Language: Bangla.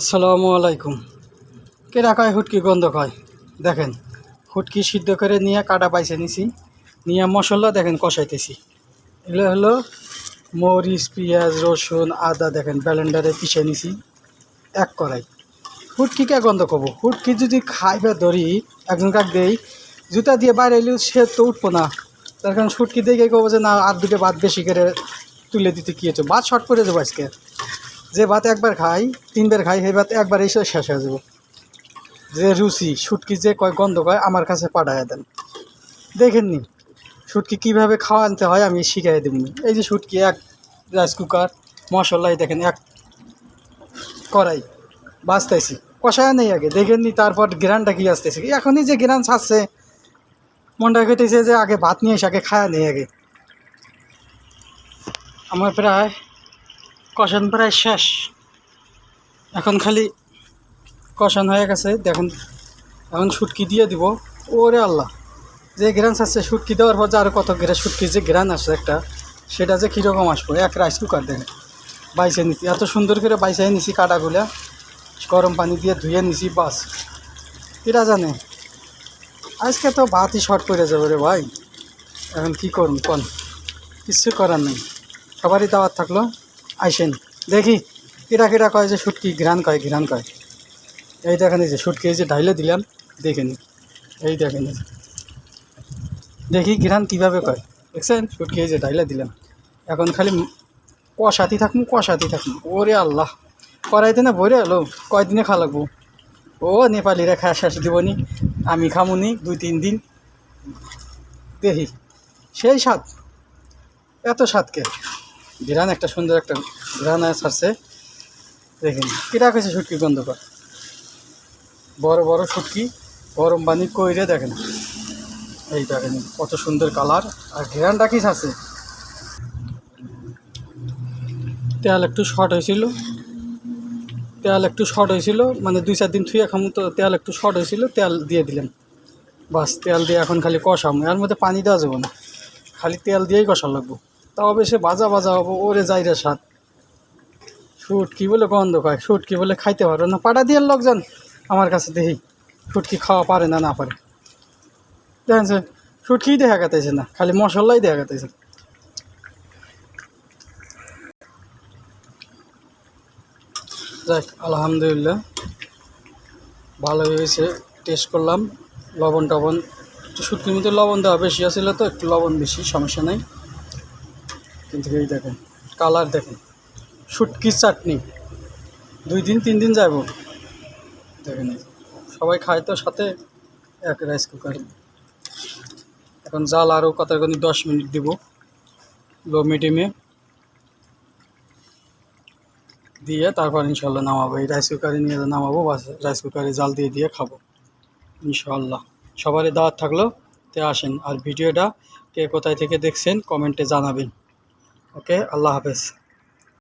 আসসালামু আলাইকুম। কেরা কয়, হুটকি গন্ধ কয়? দেখেন, হুটকি সিদ্ধ করে নিয়ে কাটা পাইছে নিছি। নিয়ে মশলা দেখেন কষাইতেছি। এগুলো হলো মরিচ, পেঁয়াজ, রসুন, আদা দেখেন ব্যালেন্ডারে পিষে নিছি এক কড়াই। হুটকি কে গন্ধ করব? হুটকি যদি খাইবে ধরি, একজন কাক দেই, জুতা দিয়ে বাইরে এলেও সে তো উঠবো না। তার কারণ সুটকি দেখে কবো যে না, আর দুটো ভাত বেশি করে তুলে দিতে কি হচ্ছে ভাত শর্ট করে দেবো আজকে। যে ভাত একবার খাই, তিনবার খাই, সেই ভাত একবার এসে শেষ হয়ে যাব। যে রুচি, শুটকি যে কয় গন্ধ কয়, আমার কাছে পাঠায় দেন। দেখেননি শুটকি কীভাবে খাওয়া আনতে হয় আমি শিখাই দেবনি এই যে শুটকি, এক রাইস কুকার মশলাই দেখেন, এক কড়াই, বাঁচতেছি। কষায় নেই আগে দেখেননি তারপর গ্রানটা কি আসতেছে। এখনই যে গ্রান ছাড়ছে, মনটা কেটেছে যে আগে ভাত নিয়ে এসে আগে খায়া নেই আগে। আমার প্রায় কষান প্রায় শেষ। এখন খালি কষান হয়ে গেছে, দেখুন। এখন শুটকি দিয়ে দিব। ওরে আল্লাহ। যে গ্রান আসছে শুটকি দেওয়ার পর যে আরও কত গ্রা শুটকি যে গ্রান আসছে একটা, সেটা যে কীরকম আসব? এক রাইস কুকার দেখেন। বাইসে নিছি। এত সুন্দর করে বাইসে নিছি কাটাগুলা। গরম পানি দিয়ে ধুয়ে নিছি, বাস। এরা জানে। আজকে তো ভাতই শর্ট করে যাবে রে ভাই। এখন কী করুন কোন? কিচ্ছু করার নেই। সবারই দাওয়াত থাকল। আইসেন। দেখি কিরা কিরা কয় যে শুটকি ঘ্রান কয় ঘ্রান কয়। এই দেখেন যে শুটকি যে ঢাইলে দিলাম, দেখে নি এই দেখেন দেখি ঘ্রান কীভাবে কয়। দেখছেন? শুটকি যে ঢাইলে দিলাম। এখন খালি কষাতি থাকুন কষাতি থাকুন। ওরে আল্লাহ করাইতে না ভরে এলো? কয়দিনে খা লাগবো? ও, নেপালিরা খায় শেষ দিবনি আমি খামুনি দুই, তিন দিন। দেখি, সেই স্বাদ। এত স্বাদকে। বিরান, একটা সুন্দর একটা বিরান ছাড়ছে। দেখেন কিরা কেছে শুটকি গন্ধ কর বড় বড় শুটকি, গরম পানি কইরে দেখেন। এই দেখেন, কত সুন্দর কালার। আর ঘেরানটা কি ছাড়ছে? তেল একটু শর্ট হয়েছিল। তেল একটু শর্ট হয়েছিল মানে দুই চার দিন থুয়ে খামু তো তেল একটু শর্ট হয়েছিল, তেল দিয়ে দিলাম। বাস, তেল দিয়ে এখন খালি কষাম, এর মধ্যে পানি দেওয়া যাবে না। খালি তেল দিয়েই কষা লাগবো। তাও বেশি বাজা বাজা হব, ওরে যাই রে স্বাদ শুট কি বলে গন্ধ খায় শুট কি বলে খাইতে পারো না। পাড়া দিয়ে লোকজন আমার কাছে দেখি, শুটকি খাওয়া পারে না না পারে। দেখেন সে শুটকি দেখা গেতেছে না, খালি মশলাই দেখা গেতেছে। যাক, আলহামদুলিল্লাহ, ভালো হয়েছে টেস্ট করলাম, লবণ টবণ। শুটকির মধ্যে লবণ দেওয়া বেশি আছিল তো একটু লবণ বেশি, সমস্যা নেই। কিন্তু এই দেখেন, কালার দেখেন শুটকির চাটনি। দুই দিন, তিন দিন যাব। দেখেন সবাই খায় তো সাথে এক রাইস কুকার এখন জাল আরও কত দশ মিনিট দিব। লো মিডিয়ামে দিয়ে তারপর ইনশাল্লাহ নামাবো। এই রাইস কুকারে নিয়ে নামাবো, বাস রাইস কুকারে জাল দিয়ে দিয়ে খাব। ইনশাল্লাহ। সবারই দাওয়াত থাকল, তে আসেন। আর ভিডিওটা কে কোথায় থেকে দেখছেন কমেন্টে জানাবেন। ওকে আল্লাহ হাফেজ